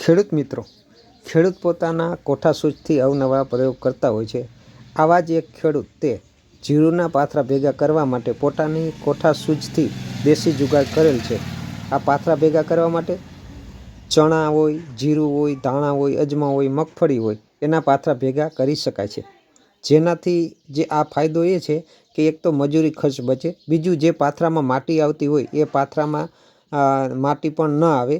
ખેડૂત મિત્રો, ખેડૂત પોતાના કોઠા સૂઝથી અવનવા પ્રયોગ કરતા હોય છે. આવા જ એક ખેડૂત તે જીરુના પાથરા ભેગા કરવા માટે પોતાની કોઠા સૂઝથી દેશી જુગાડ કરેલ છે. આ પાથરા ભેગા કરવા માટે ચણા હોય, જીરું હોય, ધાણા હોય, અજમા હોય, મગફળી હોય, એના પાથરા ભેગા કરી શકાય છે. જેનાથી જે આ ફાયદો એ છે કે એક તો મજૂરી ખર્ચ બચે, બીજું જે પાથરામાં માટી આવતી હોય, એ પાથરામાં માટી પણ ન આવે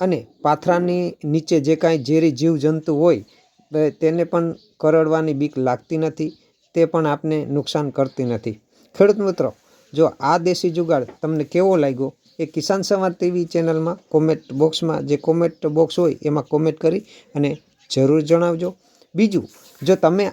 અને પાથરાની નીચે જે કાંઈ ઝેરી જીવજંતુ હોય તેને પણ કરડવાની બીક લાગતી નથી, તે પણ આપને નુકસાન કરતી નથી. ખેડૂત મિત્રો, જો આ દેશી જુગાડ તમને કેવો લાગ્યો, એ કિસાન સંવાદ ટીવી ચેનલમાં કોમેન્ટ બોક્સમાં જે કોમેન્ટ બોક્સ હોય, એમાં કોમેન્ટ કરી અને જરૂર જણાવજો. બીજું, જો તમે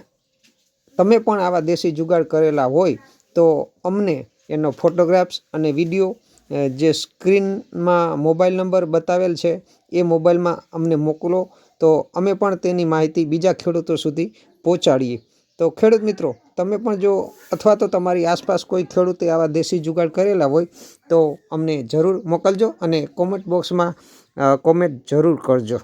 તમે પણ આવા દેશી જુગાડ કરેલા હોય, તો અમને એનો ફોટોગ્રાફ્સ અને વીડિયો જે સ્ક્રીનમાં મોબાઈલ નંબર બતાવેલ છે, એ મોબાઈલમાં અમને મોકલો. તો અમે પણ તેની માહિતી બીજા ખેડૂતો સુધી પહોંચાડીએ. તો ખેડૂત મિત્રો, તમે પણ જો અથવા તો તમારી આસપાસ કોઈ ખેડૂતે આવા દેશી જુગાડ કરેલા હોય, તો અમને જરૂર મોકલજો અને કોમેન્ટ બોક્સમાં કોમેન્ટ જરૂર કરજો.